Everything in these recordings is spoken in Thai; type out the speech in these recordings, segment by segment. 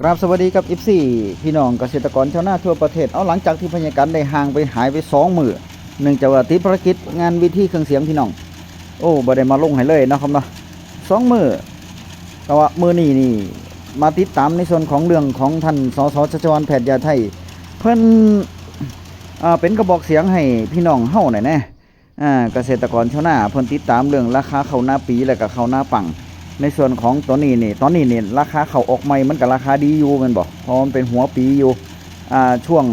กราบสวัสดีกับอิฟซี่พี่น้องเกษตรกรชาวนาทั่วประเทศเอาหลังจากที่พญาการได้ห่างไปหายไปสองมือหนึ่งจากว่าติดภารกิจงานวิธีเครื่องเสียงพี่น้องโอ้บ่ได้มาลงให้เลยนะครับเนาะสองมือแต่ว่ามือนี้นี่มาติดตามในส่วนของเรื่องของท่านสสชัชวานแพทย์ยาไทย เพิ่นอ่าเป็นกระบอกเสียงให้พี่น้องเฮาหน่อยแน่อ่าเกษตรกรชาวนาเพิ่นติดตามเรื่องราคาข้าวหน้าปีและก็ข้าวหน้าปัง ในส่วนของตัวนี้นี่ตอนนี้นี่ราคาเข่าออกใหม่มันกับราคาดีอยู่มันบอกเพราะมันเป็นหัวปีอยู่ช่วง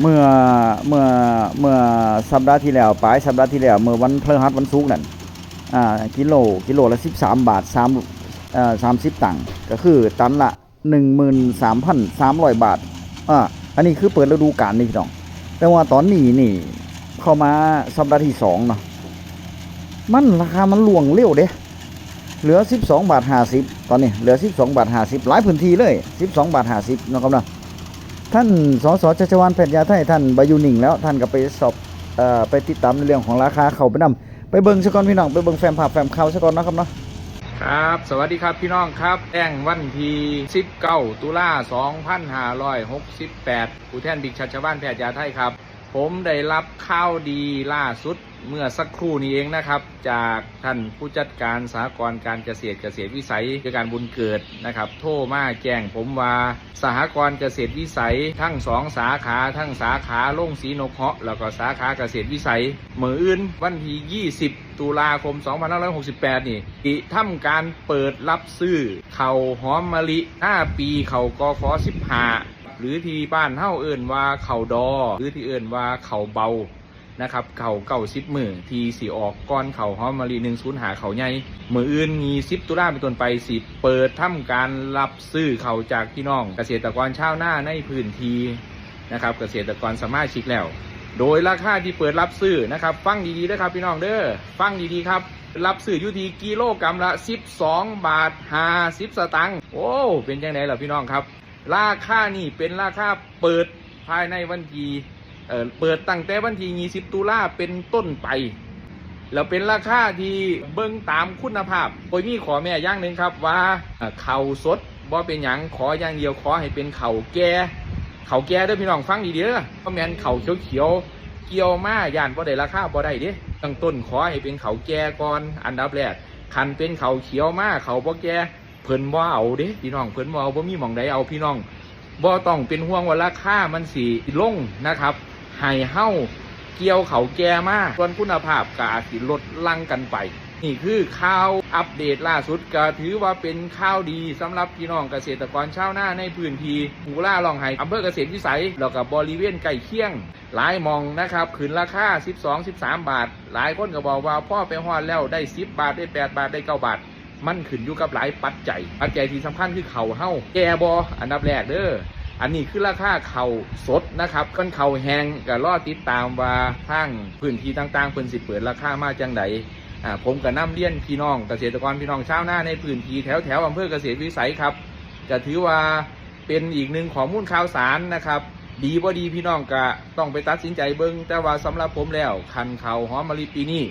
เมื่อเมื่อเมื่อสัปดาห์ที่แล้วปลายสัปดาห์ที่แล้วเมื่อวันพฤหัสวันศุกร์นั่นกิโลกิโลละ 13 บาท3อ่า30 ตังค์ก็คือตันละ 13,300 บาทอ่าอันนี้คือเปิดฤดูกาลนี่พี่น้อง แต่ว่าตอนนี้นี่เข้ามาสัปดาห์ที่สองเนาะมันราคามันหลวงเร็วเด้ เหลือ 12 บาท 50 ตอนนี้เหลือ 12 บาท 50 หลายพื้นที่เลย 12 บาท 50นะครับเนาะท่านสสชัชวานแพทย์ยาไทยท่านบายุนิ่งแล้วท่านก็ไปสอบอไปติดตามในเรื่องของราคาเขาไปนำไปเบิ่งซะก่อนพี่น้องไปเบิ่งแฟมภาพแฟ้มข่าวซะก่อนนะครับเนาะครับ สวัสดีครับพี่น้องครับแจ้งวันที่19ตุลา2568ผู้แทนบิ๊กชัชวานแพทย์ยาไทยครับ ผมได้รับข่าวดีล่าสุด เมื่อสักครู่นี้เองนะครับ จากท่านผู้จัดการสหกรณ์การเกษตรเกษตรวิสัยคือการบุญเกิดนะครับ โทรมาแจ้งผมว่าสหกรณ์เกษตรวิสัยทั้งสองสาขาทั้งสาขาล่งสีนกเหาะแล้วก็สาขาเกษตรวิสัยมืออื่นวันที่20ตุลาคม 2568 นี่ที่ทำการเปิดรับซื้อเข่าหอมมะลิ5ปีเข่ากอฟอ15 หรือที่บ้านเฮาเอิ่นว่าเข่าดอ หรือที่เอิ่นว่าเข่าเบา นะครับเข่าเก่าสิบมือทีสีออกก้อนเข่าหอมมะลิหนึ่งศูนย์หาเข่าใหญ่มืออื่นมีสิบตุลาเป็นต้นไปสิเปิดทำการรับซื้อเข่าจากพี่น้อง เกษตรกรชาวนาในพื้นที่นะครับเกษตรกรสามารถชิกแล้ว โดยราคาที่เปิดรับซื้อนะครับฟังดีๆนะครับพี่น้องเด้อฟังดีๆครับรับซื้ออยู่ที่กิโลกรัมละ 12 บาท50สตางค์โอ้เป็นยังไงล่ะพี่น้องครับ ราคานี่เป็นราคาเปิดภายในวันที่ เออเปิดตั้งแต่วันที่20ตุลาเป็นต้นไป แล้วเป็นราคาที่เบิ่งตามคุณภาพโดยมีขอแม่ย่างหนึ่งครับว่าเข่าสดบ่เป็นหยังขออย่างเดียวขอให้เป็นเข่าแก่เข่าแก่เด้อพี่น้องฟังดีเด้อเพราะแม่นเข่าเขียวๆเกี่ยวมาย่านบ่ได้ราคาบ่ได้เด้ตั้งต้นขอให้เป็นเข่าแก่ก่อนอันดับแรกคันเป็นเข่าเขียวมาเข่าบ่แก่เพิ่นบ่เอาเด้พี่น้องเพิ่นบ่เอาบ่มีหม่องใดเอาพี่น้องบ่ต้องเป็นห่วงว่าราคามันสีลงนะครับ ให้เฮ้าเกี่ยวเขาแก่มากส่วนคุณภาพก็อาจสิลดลังกันไป นี่คือข่าวอัปเดตล่าสุดก็ถือว่าเป็นข่าวดีสำหรับพี่น้องเกษตรกรชาวนาในพื้นที่หูล่าลองไห้อำเภอเกษตรวิสัยแล้วกับบริเวณใกล้เคียง หลายมองนะครับขึ้นราคา 12 13 บาท หลายคนก็บอกว่าพ่อไปฮอดแล้วได้ 10 บาทได้ 8 บาทได้ 9 บาทมันขึ้นอยู่กับหลายปัจจัย ปัจจัยที่สำคัญคือเขาเฮ้าแก่บออันดับแรกเด้อ อันนี้คือราคาเข่าสดนะครับก้อนเข่าแห้งก็รอติดตามว่าทางพื้นที่ต่างๆเพิ่นสิเปิดราคามาจังไดอ่าผมก็นำเลี้ยนพี่น้องเกษตรกรพี่น้องชาวนาในพื้นที่แถวแถวอำเภอเกษตรวิสัยครับก็ถือว่าเป็นอีกหนึ่งข้อมูลข่าวสารนะครับ ดีบ่ดีพี่น้องก็ต้องไปตัดสินใจเบิ่งแต่ว่าสำหรับผมแล้วคันเข่าหอมมะลิปีนี้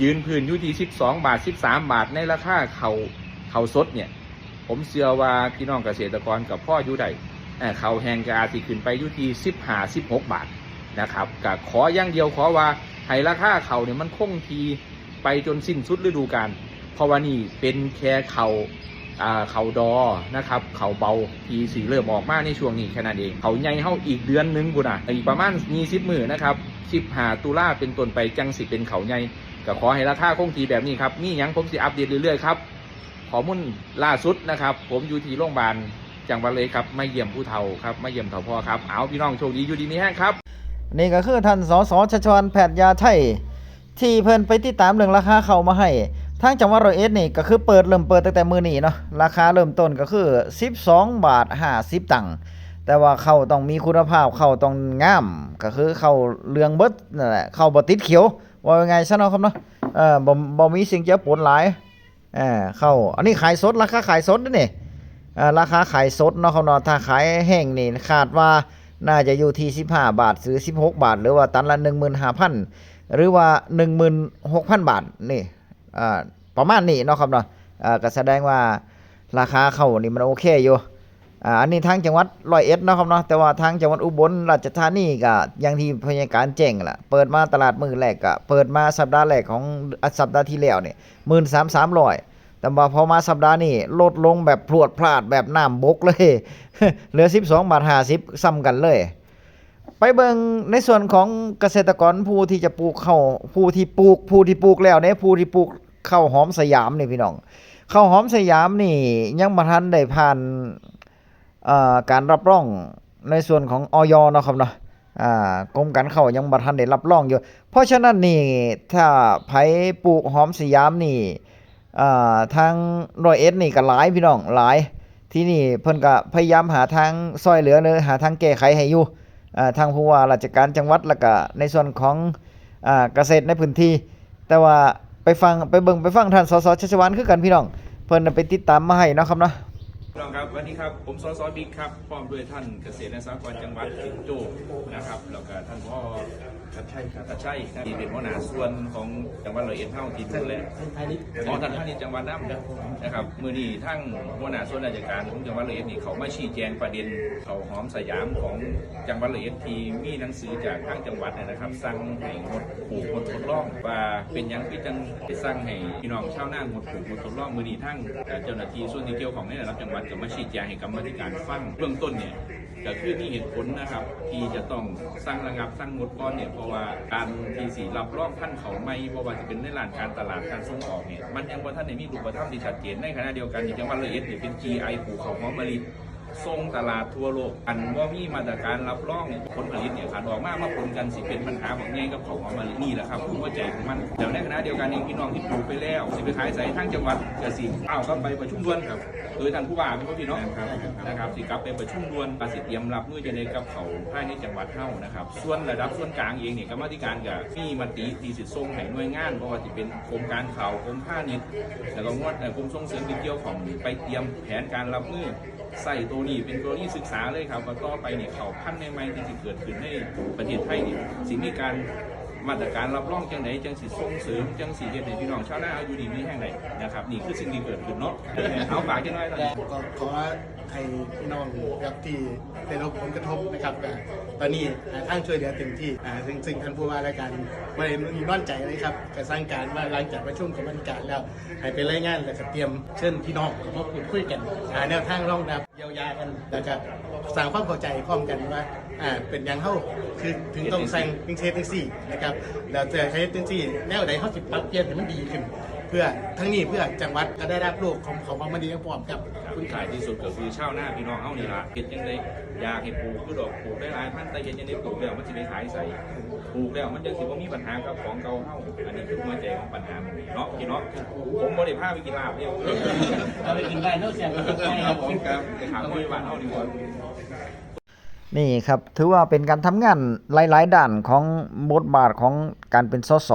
ยืนพื้นอยู่ที่ 12 บาท 13 บาทในราคาเขาเขาสดเนี่ย ผมเชื่อว่าพี่น้องเกษตรกรกับพ่ออยู่ได้ เอ่อเขาแหงกอาสิขึ้นไปอยู่ที่15 16บหกบาทนะครับก็ขออย่างเดียวขอว่าให้ราคาเขาเนี่ยมันคงทีไปจนสิ้นสุดฤดูกาลเพราะว่านี่เป็นแค่เขาอ่าเขาดอนะครับเขาเบาทีสีเริ่มออกมากในช่วงนี้แค่นั้นเอง เขาใหญ่เฮาอีกเดือนนึงบุญอะอีกประมาณ20มือนะครับ15ตุลาเป็นต้นไปจังสิเป็นเขาใหญ่ก็ขอให้ราคาคงทีแบบนี้ครับมีหยังผมสิอัปเดตเรื่อยๆครับข้อมูลล่าสุดนะครับ ผมอยู่ที่โรงพยาบาล จังหวัดเลยครับไมาเยี่ยมผู้เฒ่าครับไมาเยี่ยมเฒ่าพ่อครับเอาพี่น้องโชคดีอยู่ดีมีแห้งครับนี่ก็คือท่านสสชชวนแพทย์ยาไทยที่เพิ่นไปติดตามเรื่องราคาเขามาให้ทางจังหวัดร้อยเอ็ดนี่ก็คือเปิดเริ่มเปิดตั้งแต่มือนี้เนาะราคาเริ่มต้นก็คือ 12 บาท 50 ตังค์แต่ว่าเขาต้องมีคุณภาพเขาต้องงาม ก็คือเขาเรืองเบิดนั่นแหละเขาบ่ติดเขียว ว่ายังไงซะเนาะครับเนาะเออบ่บ่มีสิ่งเจือปนหลายเออเข้าอันนี้ขายสดราคาขายสดนี่ ราคาขายสดเนาะครับเนาะถ้าขายแห้งนี่คาดว่าน่าจะอยู่ที่ 15 บาทหรือ 16 บาท หรือว่าตันละ 15,000 หรือว่า 16,000 บาทนี่ประมาณนี้เนาะครับเนาะก็แสดงว่าราคาเข้านี่มันโอเคอยู่อ,อันนี้ทางจังหวัดร้อยเอ็ดเนาะครับเนาะแต่ว่าทางจังหวัดอุบลราชธานีก็อย่างที่พยาการแจ้งแหละเปิดมาตลาดมือแรกก็เปิดมาสัปดาห์แรกของอะสัปดาห์ที่แล้วนี่13,300 แต่ว่าพอมาสัปดาห์นี้ลดลงแบบพรวดพลาดแบบน้ำบกเลย เหลือ 12บาท50ซ้ำกันเลย ไปเบิงในส่วนของเกษตรกรผู้ที่จะปลูกข้าวผู้ที่ปลูกผู้ที่ปลูกแล้วเนี่ยผู้ที่ปลูกข้าวหอมสยามนี่พี่น้องข้าวหอมสยามนี่ยังบ่ทันได้ผ่านการรับรองในส่วนของออยนะครับเนาะกรมการข้าวยังบ่ทันได้รับรองอยู่ เพราะฉะนั้นนี่ถ้าไผปลูกหอมสยามนี่ ทางรอยเอ็ดนี่ก็หลายพี่น้องหลาย ที่นี่เพิ่นก็พยายามหาทางซอยเหลือเลยหาทางแก้ไขให้อยู่ทางผู้ว่าราชการจังหวัดแล้วก็ในส่วนของอเกษตรในพื้นที่ แต่ว่าไปฟังไปเบิ่งไปฟังท่านสสชัชวานคือกันพี่น้อง เพิ่นน่ะไปติดตามมาให้เนาะครับเนาะ พี่น้องครับวันนี้ครับผมสสบิ๊กครับพร้อมด้วยท่านเกษตรและสหกรณ์จังหวัดสิงโจ้นะครับแล้วก็ท่านพ่อทัดชัยครับทัดชัยที่เป็นหัวหน้าส่วนของจังหวัดร้อยเอ็ดเท่าที่ดูแลอ๋อท่านท่านนี่จังหวัดน้ำนะครับมือนี้ทั้งหัวหน้าส่วนราชการของจังหวัดร้อยเอ็ดนี่เขามาชี้แจงประเด็นเขาหอมสยามของจังหวัดร้อยเอ็ดที่มีหนังสือจากทางจังหวัดเนยนะครับสั่งให้งดปลูกงดทดลองว่าเป็นยังที่จังไปสั่งให้พี่น้องชาวนางดปลูกงดทดลองมือนี้ทั้งเอ่อเจ้าหน้าที่ส่วนที่เกี่ยวของในระดับจังหวัดก็มาชี้แจงให้กรรมธิการฟังเบื้องต้นเนี่ยก็คือมีเหตุผลนะครับ ที่จะต้องสร้างระงับสร้างงดก้อนเนี่ยเพราะว่าการที่สีรับรองพันเขาไม่เพราะว่าจะเป็นในลานการตลาดการส่งออกเนี่ยมันยังว่าท่านในมีรูปธรรมที่ชัดเจนในขณะเดียวกันที่จังหวัดละเอียดเนี่ยเป็น GI ปลูกเขาหอมมะลิ ส่งตลาดทั่วโลก อันว่ามีมาตรการรับรองผลผลิตเนี่ยขาดออกมากมาปนกันสิเป็นปัญหาของใหญ่กับเขาของมันนี่แหละครับคือหัวใจของมันแต่ในขณะเดียวกันเองพี่น้องที่ปลูกไปแล้วสิไปขายใส่ทางจังหวัดกสิเอาก็ไปประชุมด่วนครับโดยท่านผู้ว่าเป็นพี่น้องครับนะครับสิกลับไปประชุมด่วนประสิทธิ์เตรียมรับมือจะได้กับเขาภายในจังหวัดเท่านะครับส่วนระดับส่วนกลางเองเนี่ยกรรมธิการกับมีมติที่สิทธิ์ส่งให้หน่วยงานเพราะว่าจะเป็นโครงการข่าวกรมผ้านิดแล้วก็งวดกรมส่งเสริมที่เกี่ยวของไปเตรียมแผนการรับมือใส่ตัวนี้เป็นกรณีศึกษาเลยครับว่าต่อไปเนี่ยเขาพันธุ์ใหม่ๆที่จะเกิดขึ้นในประเทศไทยเนี่ยสิ่งมีการมาตรการรับรองจังไหนจังสิส่งเสริมจังสิเฮ็ดให้พี่น้องชาวนาเอาอยู่ดีมีแห่งไหนนะครับนี่คือสิ่งที่เกิดขึ้นเนาะเอาฝากกันหน่อยตอนนี้ก็ขอ ให้พี่น้องครับที่ได้รับผลกระทบนะครับก็ตอนนี้หาทางช่วยเหลือเต็มที่อ่าซึ่งซึ่งท่านผู้ว่ารายการไม่ได้มีน้อนใจเลยครับก็สร้างการว่าหลังจากประชุมกับมันการแล้วให้เป็นรายงานแล้วก็เตรียมเชิญพี่น้องมาพูดคุยกันหาแนวทางรองรับเยียวยากันแล้วก็สร้างความเข้าใจพร้อมกันว่าอ่าเป็นย่างเท่าคือถึงต้องสั่งพิงเซตพิงซี่นะครับแล้วจะใช้พิงซี่แนวใดเขาสิปรับเปลี่ยนให้มันดีขึ้น พื่อทั้งนี้เพื่อจังหวัดก็ได้รับลูกของของมันดีทั้งปวงครับคุณขายที่สุดก็คือชาวนาพี่น้องเฮานี่ล่ะเฮ็ดจังไดอยากให้ปลูกคือดอกปลูกได้หลายพันธุ์แต่เฮ็ดจังไดปลูกแล้วมันสิไปขายใส่ปลูกแล้วมันจังสิบ่มีปัญหากับของเก่าเฮาอันนี้คือหัวใจของปัญหามันเนาะพี่เนาะผมบ่ได้พาไปกินลาบเด้เอาไปกินได้เนอะเสียงก็ใช่ครับผมครับไปถามผู้บ้านเฮาดีกว่านี่ครับ ถือว่าเป็นการทำงานหลาย ๆ ด้านของบทบาทของการเป็นสส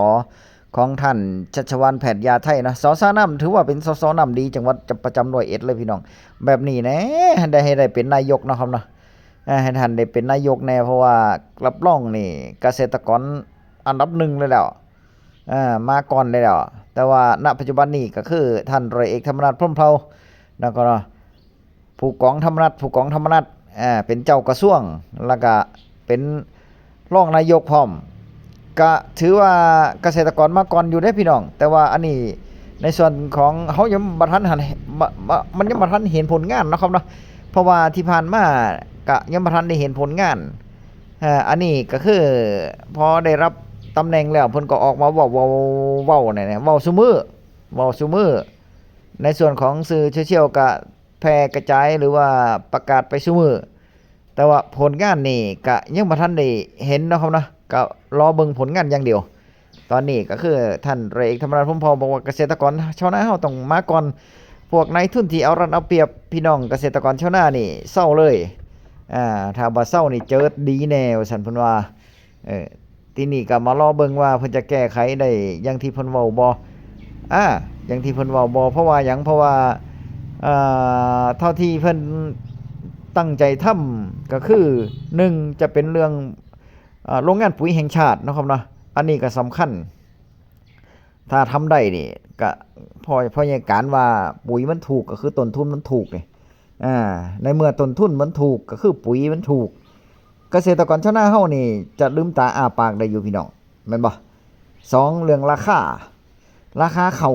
ของท่านชัชวานแผดยาไทยนะสสน้ำถือว่าเป็นสสน้ำดีจังหวัดประจำร้อยเอ็ดเลยพี่น้อง แบบนี้นะได้ให้ได้เป็นนายกนะครับเนาะให้ท่านได้เป็นนายกแน่เพราะว่ารับรองนี่เกษตรกรอันดับหนึ่งเลยแล้วมาก่อนเลยแล้ว แต่ว่าณปัจจุบันนี้ก็คือท่านร้อยเอกธรรมนัฐพรมเผ่าแล้วก็เนาะผู้กองธรรมนัฐผู้กองธรรมนัฐเป็นเจ้ากระทรวงแล้วก็เป็นรองนายกพร้อม ก็ถือว่าเกษตรกรมาก่อนอยู่ได้พี่น้อง แต่ว่าอันนี้ในส่วนของเขายังบ่ทันหันมันยังบ่ทันเห็นผลงานนะครับเนาะเพราะว่าที่ผ่านมาก็ยังบ่ทันได้เห็นผลงานอันนี้ก็คือพอได้รับตำแหน่งแล้วเพิ่นก็ออกมาเว้าเว้าเว้าเนี่ยเว้าซุมือเว้าซุมือในส่วนของสื่อโซเชียลก็แพร่กระจายหรือว่าประกาศไปซุมือแต่ว่าผลงานนี่ก็ยังบ่ทันได้เห็นนะครับเนาะ ก็รอเบิ่งผลงานอย่างเดียว ตอนนี้ก็คือท่านร้อยเอกธรรมนัฐพรมเผ่าบอกว่าเกษตรกรชาวนาเฮาต้องมาก่อนพวกนายทุนที่เอารัดเอาเปรียบพี่น้องเกษตรกรชาวนานี่เศร้าเลยอ่าถ้าบ่เศร้านี่เจอดีแน่ว่าซั่นพิ่นว่าเออทีนี้ก็มารอเบิ่งว่าเพิ่นจะแก้ไขได้อย่างที่เพิ่นเว้าบ่อ่าอย่างที่เพิ่นเว้าบ่เพราะว่าหยังเพราะว่าอ่าเท่าที่เพิ่นตั้งใจทำก็คือหนึ่งจะเป็นเรื่อง โรงงานปุ๋ยแห่งชาตินะครับเนาะอันนี้ก็สำคัญ ถ้าทำได้นี่ก็พอพอใหญ่การว่าปุ๋ยมันถูกก็คือต้นทุนมันถูกนี่อ่าในเมื่อต้นทุนมันถูกก็คือปุ๋ยมันถูก เกษตรกรชาวนาเฮานี่จะลืมตาอ้าปากได้อยู่พี่น้องแม่นบ่สองเรื่องราคาราคาเข้า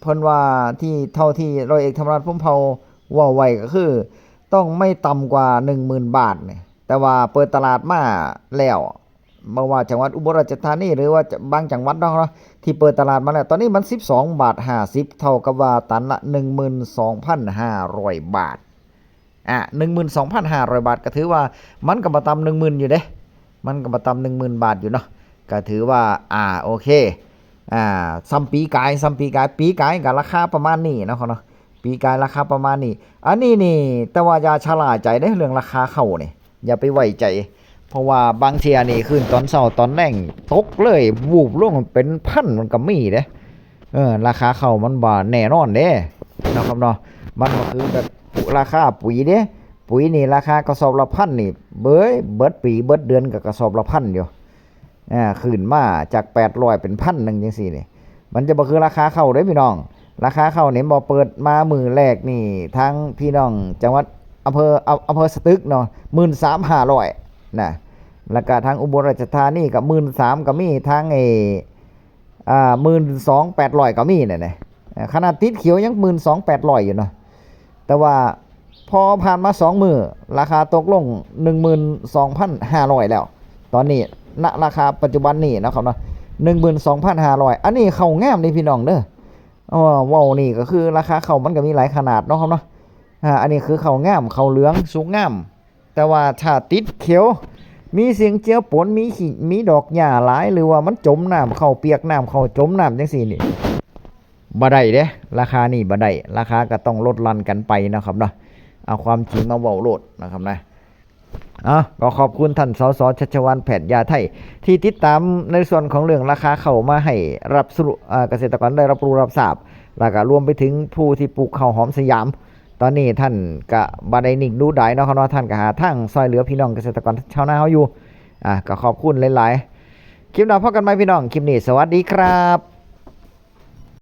เพิ่นว่าที่เท่าที่ร้อยเอกธรรมรัฐพุ่มเผาว่าไว้ก็คือ ต้องไม่ต่ำกว่า 10,000 บาทเนี่ย แต่ว่าเปิดตลาดมาแล้วบ่ว่าจังหวัดอุบลราชธานีหรือว่าบางจังหวัดเนาะที่เปิดตลาดมาแล้ว ตอนนี้มัน 12 บาท 50 เท่ากับว่าตันละ 12,500 บาทอะ12,500 บาท ก็ถือว่ามันก็บ่ต่ำ10,000อยู่เด้ มันก็บ่ต่ำ10,000บาทอยู่เนาะก็ถือว่าอ่าโอเคอ่าซัมปีกายซัมปีกายปีกายก็ราคาประมาณนี้เนาะเขาเนาะปีกายราคาประมาณนี้ อันนี้นี่แต่ว่าอย่าชะล่าใจได้เรื่องราคาเข้านี่ อย่าไปไว้ใจ เพราะว่าบางเทียนี่คืนตอนเช้าตอนแรงตกเลยวูบลงเป็นพันมันก็มีเด้เออราคาเข้ามันบ่แน่นอนเด้เนาะครับเนาะมันก็คือแบบราคาปุ๋ยเด้ปุ๋ยนี่ราคากระสอบละพันนี่ เบ้ยเบิดปีเบิดเดือนกับกระสอบละพันอยู่อ่าขึ้นมาจาก800เป็นพันหนึ่งจังซี่นี่มันจะบ่คือราคาเข้าเด้พี่น้อง ราคาเข้าเนี่ยบ่เปิดมามือแรกนี่ทางพี่น้องจังหวัด อำเภออำเภอสตึกเนาะ13,500นะแล้วก็ทางอุบลราชธานีก็13,000ก็มีทางไอ้อ่า12,800ก็มีเนี่ยนะอ่าขนาดติดเขียวยัง12,800องแปดร้อยอยู่เนาะแต่ว่าพอผ่านมาสองมือราคาตกลง12,500แล้ว ตอนนี้ณราคาปัจจุบันนี่นะครับเนาะหนึ่งหมื่นสองพันห้าร้อยอันนี้เขาแงามนี่พี่น้องเด้ออ๋อว้าวนี่ก็คือราคาเขามันก็มีหลายขนาดเนาะครับเนาะ อ่าอันนี้คือเขางามเขาเหลืองสูงงาม แต่ว่าถ้าติดเขียว มีเสียงเจียวปนมีขีมีดอกหญ้าหลาย หรือว่ามันจมน้ำเข้าเปียกน้ำเข้าจมน้ำจังซี่นี่บ่ได้เด้ราคานี่บ่ได้ราคาก็ต้องลดลันกันไปนะครับเนาะเอาความจริงมาเว้าโลดนะครับนะอะก็ขอบคุณท่านสสชัชวันแผดยาไทย ที่ติดตามในส่วนของเรื่องราคาเข้ามาให้รับสรุอ่าเกษตรกรได้รับรู้รับทราบแล้วก็รวมไปถึงผู้ที่ปลูกข้าวหอมสยาม ตอนนี้ท่านก็บาได้นิ่งดูดายเนาะครับเนาะท่านก็หาทางซอยเหลือพี่น้องเกษตรกรชาวนาเขาอยู่อะก็ขอบคุณหลายๆคลิปหน้าพบกันไหมพี่น้อง คลิปนี้สวัสดีครับ